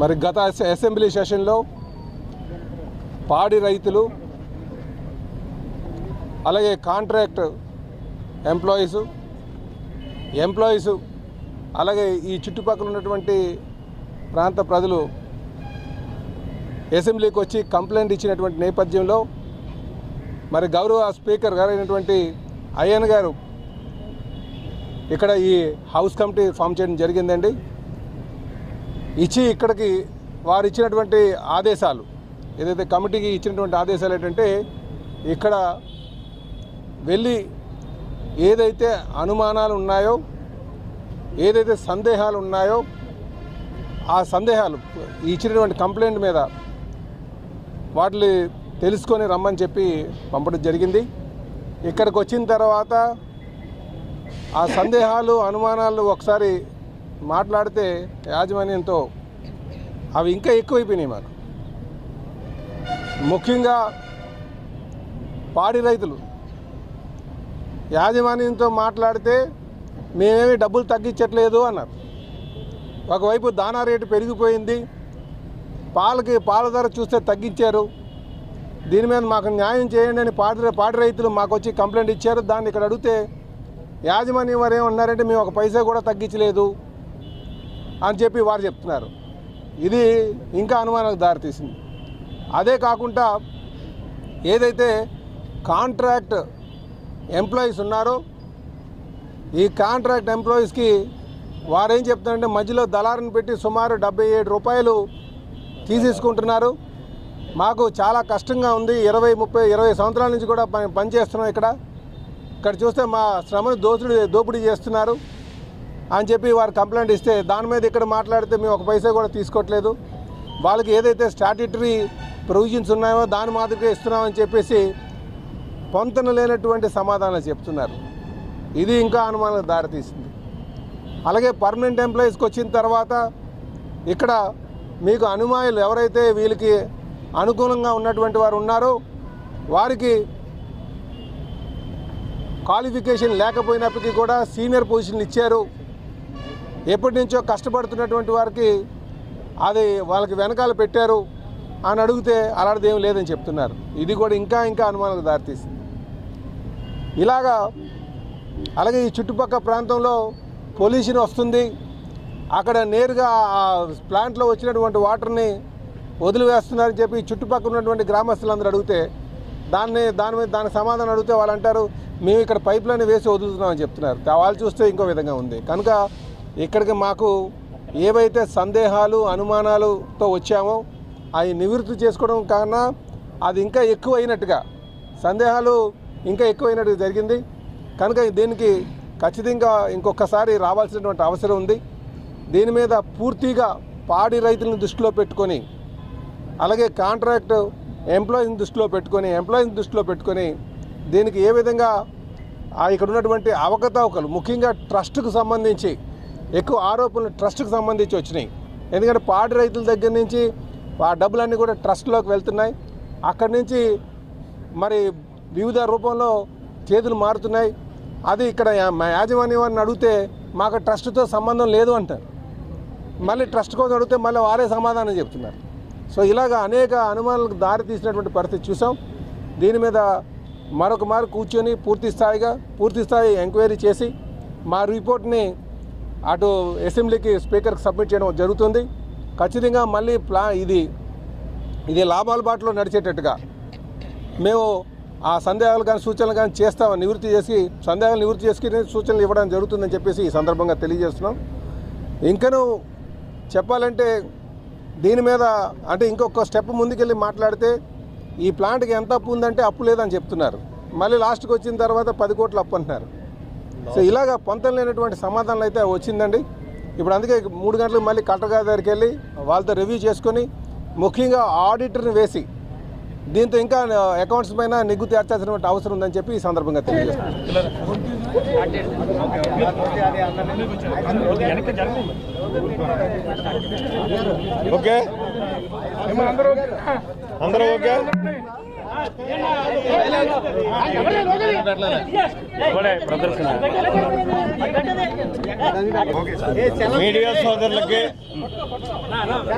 మరి గత అసెంబ్లీ సెషన్లో పాడి రైతులు అలాగే కాంట్రాక్ట్ ఎంప్లాయీసు ఎంప్లాయీసు అలాగే ఈ చుట్టుపక్కల ఉన్నటువంటి ప్రాంత ప్రజలు అసెంబ్లీకి వచ్చి కంప్లైంట్ ఇచ్చినటువంటి నేపథ్యంలో మరి గౌరవ స్పీకర్ గారైనటువంటి అయ్యన్ గారు ఇక్కడ ఈ హౌస్ కమిటీ ఫామ్ చేయడం జరిగిందండి. ఇచ్చి ఇక్కడికి వారు ఇచ్చినటువంటి ఆదేశాలు ఏదైతే కమిటీకి ఇచ్చినటువంటి ఆదేశాలు ఏంటంటే ఇక్కడ వెళ్ళి ఏదైతే అనుమానాలు ఉన్నాయో ఏదైతే సందేహాలు ఉన్నాయో ఆ సందేహాలు ఇచ్చినటువంటి కంప్లైంట్ మీద వాటిని తెలుసుకొని రమ్మని చెప్పి పంపడం జరిగింది. ఇక్కడికి వచ్చిన తర్వాత ఆ సందేహాలు అనుమానాలు ఒకసారి మాట్లాడితే యాజమాన్యంతో అవి ఇంకా ఎక్కువైపోయినాయి మాకు. ముఖ్యంగా పాడి రైతులు యాజమాన్యంతో మాట్లాడితే మేమేమి డబ్బులు తగ్గించట్లేదు అన్నారు. ఒకవైపు దానా రేటు పెరిగిపోయింది. పాలకి పాల ధర చూస్తే తగ్గించారు. దీని మీద మాకు న్యాయం చేయండి అని పాడి పాడి రైతులు మాకు వచ్చి కంప్లైంట్ ఇచ్చారు. దాన్ని ఇక్కడ అడిగితే యాజమాన్యం వారు ఏమన్నారంటే మేము ఒక పైసా కూడా తగ్గించలేదు అని చెప్పి వారు చెప్తున్నారు. ఇది ఇంకా అనుమానాలకు దారితీసింది అదే కాకుండా ఏదైతే కాంట్రాక్ట్ ఎంప్లాయీస్ ఉన్నారో ఈ కాంట్రాక్ట్ ఎంప్లాయీస్కి వారేం చెప్తున్నారంటే మధ్యలో దళారుని పెట్టి సుమారు డెబ్బై ఏడు రూపాయలు తీసేసుకుంటున్నారు. మాకు చాలా కష్టంగా ఉంది. ఇరవై ముప్పై ఇరవై సంవత్సరాల నుంచి కూడా పని పనిచేస్తున్నాం ఇక్కడ. ఇక్కడ చూస్తే మా శ్రమను దోపిడీ దోపిడీ చేస్తున్నారు. అని చెప్పి వారు కంప్లైంట్ ఇస్తే దాని మీద ఇక్కడ మాట్లాడితే మేము ఒక పైసా కూడా తీసుకోవట్లేదు. వాళ్ళకి ఏదైతే స్టాట్యుటరీ ప్రొవిజన్స్ ఉన్నాయో దాని మాదిరిగా ఇస్తున్నామని చెప్పేసి పొంతన లేనటువంటి సమాధానాలు చెప్తున్నారు. ఇది ఇంకా అనుమానాలకు దారితీసింది అలాగే పర్మనెంట్ ఎంప్లాయీస్కి వచ్చిన తర్వాత ఇక్కడ మీకు అనుమాయులు ఎవరైతే వీళ్ళకి అనుకూలంగా ఉన్నటువంటి వారు ఉన్నారో. వారికి క్వాలిఫికేషన్ లేకపోయినప్పటికీ కూడా సీనియర్ పొజిషన్లు ఇచ్చారు. ఎప్పటి నుంచో కష్టపడుతున్నటువంటి వారికి అది వాళ్ళకి వెనకాల పెట్టారు అని అడిగితే అలాంటిది ఏం లేదని చెప్తున్నారు. ఇది కూడా ఇంకా ఇంకా అనుమానాలకు దారితీసింది. ఇలాగా అలాగే ఈ చుట్టుపక్కల ప్రాంతంలో పొల్యూషన్ వస్తుంది. అక్కడ నేరుగా ఆ ప్లాంట్లో వచ్చినటువంటి వాటర్ని వదిలివేస్తున్నారని చెప్పి చుట్టుపక్కల ఉన్నటువంటి గ్రామస్తులందరూ అడిగితే దాన్ని దాని మీద దానికి సమాధానం అడిగితే వాళ్ళు అంటారు మేము ఇక్కడ పైప్ లైన్ వేసి వదులుతున్నామని చెప్తున్నారు. వాళ్ళు చూస్తే ఇంకో విధంగా ఉంది. కనుక ఇక్కడికి మాకు ఏవైతే సందేహాలు అనుమానాలతో వచ్చామో అవి నివృత్తి చేసుకోవడం కన్నా అది ఇంకా ఎక్కువ అయినట్టుగా సందేహాలు ఇంకా ఎక్కువైనట్టుగా జరిగింది. కనుక దీనికి ఖచ్చితంగా ఇంకొకసారి రావాల్సినటువంటి అవసరం ఉంది. దీని మీద పూర్తిగా పాడి రైతులను దృష్టిలో పెట్టుకొని అలాగే కాంట్రాక్ట్ ఎంప్లాయీని దృష్టిలో పెట్టుకొని ఎంప్లాయీని దృష్టిలో పెట్టుకొని దీనికి ఏ విధంగా ఇక్కడ ఉన్నటువంటి అవకతవకలు ముఖ్యంగా ట్రస్ట్కు సంబంధించి ఎక్కువ ఆరోపణలు ట్రస్ట్కు సంబంధించి వచ్చినాయి. ఎందుకంటే పాడి రైతుల దగ్గర నుంచి ఆ డబ్బులన్నీ కూడా ట్రస్ట్లోకి వెళ్తున్నాయి. అక్కడి నుంచి మరి వివిధ రూపంలో చేతులు మారుతున్నాయి. అది ఇక్కడ యా- మా యాజమాన్యం వారిని అడిగితే మాకు ట్రస్ట్తో సంబంధం లేదు అంటారు. మళ్ళీ ట్రస్ట్ కోసం అడిగితే మళ్ళీ వారే సమాధానం చెప్తున్నారు. సో ఇలాగ అనేక అనుమానాలకు దారి తీసినటువంటి పరిస్థితి చూసాం. దీని మీద మరొక మారు కూర్చొని పూర్తి స్థాయిగా పూర్తి స్థాయి ఎంక్వైరీ చేసి మా రిపోర్ట్ని అటు అసెంబ్లీకి స్పీకర్కి సబ్మిట్ చేయడం జరుగుతుంది. ఖచ్చితంగా మళ్ళీ ప్లా ఇది ఇది లాభాల బాటలో నడిచేటట్టుగా మేము ఆ సందేహాలు కానీ సూచనలు కానీ చేస్తామని నివృత్తి చేసి సందేహాలు నివృత్తి చేసుకుని సూచనలు ఇవ్వడం జరుగుతుందని చెప్పేసి ఈ సందర్భంగా తెలియజేస్తున్నాం. ఇంకను చెప్పాలంటే దీని మీద అంటే ఇంకొక స్టెప్ ముందుకెళ్ళి మాట్లాడితే ఈ ప్లాంట్కి ఎంత అప్పు ఉందంటే అప్పు లేదని చెప్తున్నారు. మళ్ళీ లాస్ట్కి వచ్చిన తర్వాత పది కోట్లు అప్పు అంటున్నారు. సో ఇలాగ పొంతం లేనటువంటి సమాధానాలు అయితే వచ్చిందండి. ఇప్పుడు అందుకే మూడు గంటలకు మళ్ళీ కలెక్టర్ గారి దగ్గరికి వెళ్ళి వాళ్ళతో రివ్యూ చేసుకొని ముఖ్యంగా ఆడిటర్ని వేసి దీంతో ఇంకా అకౌంట్స్ పైన నిగ్గు తీర్చాల్సినటువంటి అవసరం ఉందని చెప్పి ఈ సందర్భంగా తెలియజేస్తాను ఓకే? అందరూ ఓకే? మీడియా సోదరులకి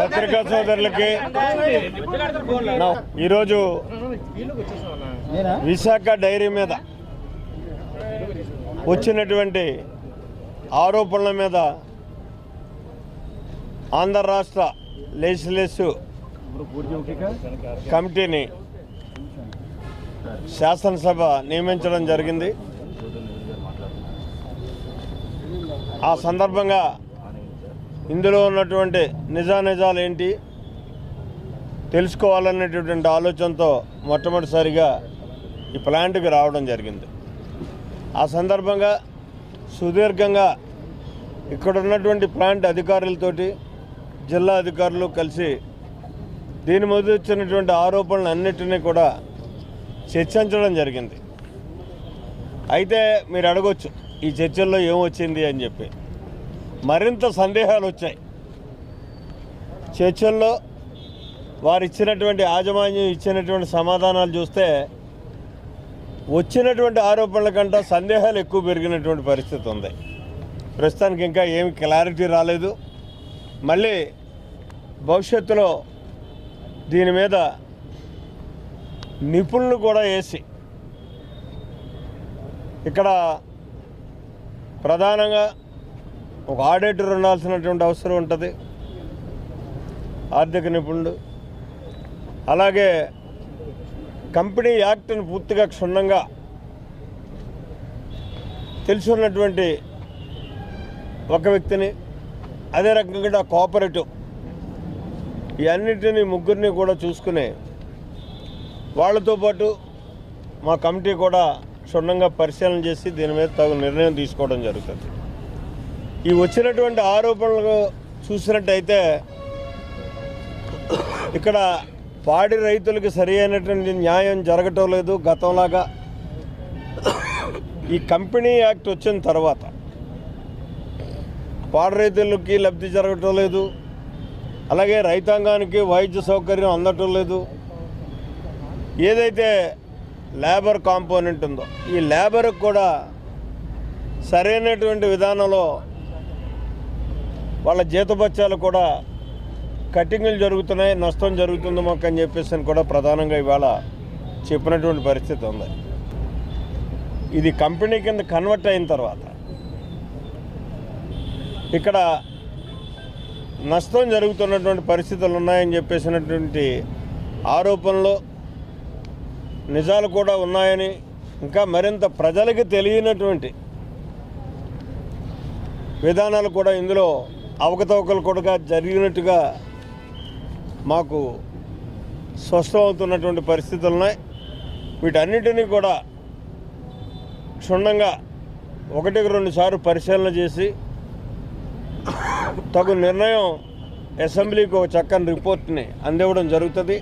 పత్రికా సోదరులకి ఈరోజు విశాఖ డైరీ మీద వచ్చినటువంటి ఆరోపణల మీద ఆంధ్ర రాష్ట్ర లెజిస్లేటివ్ కమిటీని శాసనసభ నియమించడం జరిగింది. ఆ సందర్భంగా ఇందులో ఉన్నటువంటి నిజానిజాలు ఏంటి తెలుసుకోవాలనేటటువంటి ఆలోచనతో మొట్టమొదటిసారిగా ఈ ప్లాంట్కి రావడం జరిగింది. ఆ సందర్భంగా సుదీర్ఘంగా ఇక్కడ ఉన్నటువంటి ప్లాంట్ అధికారులతోటి జిల్లా అధికారులు కలిసి దీని మీద వచ్చినటువంటి ఆరోపణలు అన్నిటినీ కూడా చర్చించడం జరిగింది. అయితే మీరు అడగొచ్చు ఈ చర్చల్లో ఏమొచ్చింది అని చెప్పి. మరింత సందేహాలు వచ్చాయి. చర్చల్లో వారు ఇచ్చినటువంటి యాజమాన్యం ఇచ్చినటువంటి సమాధానాలు చూస్తే వచ్చినటువంటి ఆరోపణల కంటే సందేహాలు ఎక్కువ పెరిగినటువంటి పరిస్థితి ఉంది. ప్రస్తుతానికి ఇంకా ఏమి క్లారిటీ రాలేదు. మళ్ళీ భవిష్యత్తులో దీని మీద నిపుణులు కూడా వేసి ఇక్కడ ప్రధానంగా ఒక ఆడిటర్ ఉండాల్సినటువంటి అవసరం ఉంటుంది. ఆర్థిక నిపుణుడు. అలాగే కంపెనీ యాక్ట్ను పూర్తిగా క్షుణ్ణంగా తెలుసున్నటువంటి ఒక వ్యక్తిని అదే రకంగా కోఆపరేటివ్ ఈ అన్నిటిని ముగ్గురిని కూడా చూసుకుని వాళ్ళతో పాటు మా కమిటీ కూడా క్షుణ్ణంగా పరిశీలన చేసి దీని మీద తగు నిర్ణయం తీసుకోవడం జరుగుతుంది. ఈ వచ్చినటువంటి ఆరోపణలు చూసినట్టయితే ఇక్కడ పాడి రైతులకు సరి అయినటువంటి న్యాయం జరగటం లేదు. గతంలాగా ఈ కంపెనీ యాక్ట్ వచ్చిన తర్వాత పాడి రైతులకి లబ్ధి జరగటం లేదు. అలాగే రైతాంగానికి వైద్య సౌకర్యం అందటం లేదు. ఏదైతే లేబర్ కాంపోనెంట్ ఉందో ఈ లేబర్కి కూడా సరైనటువంటి విధానంలో వాళ్ళ జీతభత్యాలు కూడా కటింగ్లు జరుగుతున్నాయి నష్టం జరుగుతుంది మాకు అని చెప్పేసి అని కూడా ప్రధానంగా ఇవాళ చెప్పినటువంటి పరిస్థితి ఉంది. ఇది కంపెనీ కింద కన్వర్ట్ అయిన తర్వాత ఇక్కడ నష్టం జరుగుతున్నటువంటి పరిస్థితులు ఉన్నాయని చెప్పేసినటువంటి ఆరోపణలు నిజాలు కూడా ఉన్నాయని ఇంకా మరింత ప్రజలకు తెలియనటువంటి విధానాలు కూడా ఇందులో అవకతవకలు కూడా జరిగినట్టుగా మాకు స్పష్టమవుతున్నటువంటి పరిస్థితులు ఉన్నాయి. వీటన్నిటినీ కూడా క్షుణ్ణంగా ఒకటికి రెండు సార్లు పరిశీలన చేసి తగు నిర్ణయం అసెంబ్లీకి ఒక చక్కని రిపోర్ట్ని అందివ్వడం జరుగుతుంది.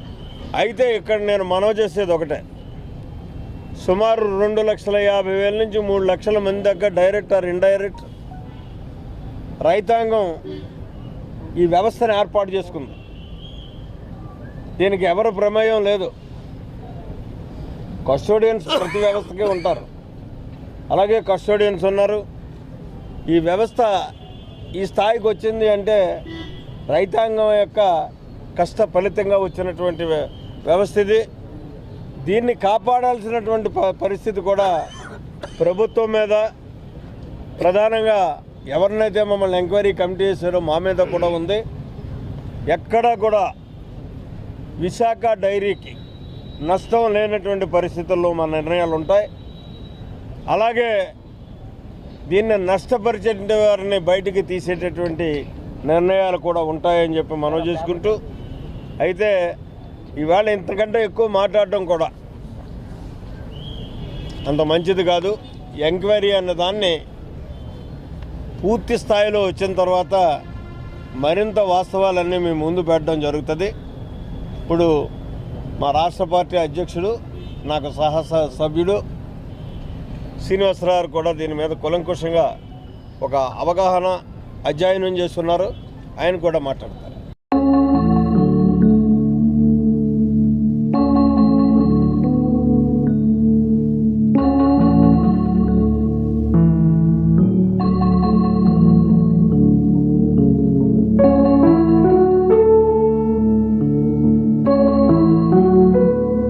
అయితే ఇక్కడ నేను మనవి చేసేది ఒకటే. సుమారు రెండు లక్షల యాభై వేల నుంచి మూడు లక్షల మంది దగ్గర డైరెక్ట్ ఆర్ ఇండైరెక్ట్ రైతాంగం ఈ వ్యవస్థను ఏర్పాటు చేసుకుంది. దీనికి ఎవరు ప్రమేయం లేదు. కస్టోడియన్స్ ప్రతి వ్యవస్థకి ఉంటారు. అలాగే కస్టోడియన్స్ ఉన్నారు. ఈ వ్యవస్థ ఈ స్థాయికి వచ్చింది అంటే రైతాంగం యొక్క కష్ట ఫలితంగా వచ్చినటువంటి వ్య- వ్యవస్థ ఇది దీన్ని కాపాడాల్సినటువంటి ప- పరిస్థితి కూడా ప్రభుత్వం మీద. ప్రధానంగా ఎవరినైతే మమ్మల్ని ఎంక్వైరీ కమిటీ చేశారో మా మీద కూడా ఉంది. ఎక్కడా కూడా విశాఖ డైరీకి నష్టం లేనటువంటి పరిస్థితుల్లో మా నిర్ణయాలు ఉంటాయి. అలాగే దీన్ని నష్టపరిచే వారిని బయటికి తీసేటటువంటి నిర్ణయాలు కూడా ఉంటాయని చెప్పి మనం చేసుకుంటూ అయితే ఇవాళ ఇంతకంటే ఎక్కువ మాట్లాడడం కూడా అంత మంచిది కాదు. ఎంక్వైరీ అన్న దాన్ని పూర్తి స్థాయిలో వచ్చిన తర్వాత మరింత వాస్తవాలన్నీ మేము ముందు పెట్టడం జరుగుతుంది. ఇప్పుడు మా రాష్ట్ర పార్టీ అధ్యక్షుడు నాకు సహస సభ్యుడు శ్రీనివాసరావు కూడా దీని మీద కులంకుషంగా ఒక అవగాహన అధ్యయనం చేస్తున్నారు. ఆయన కూడా మాట్లాడతారు.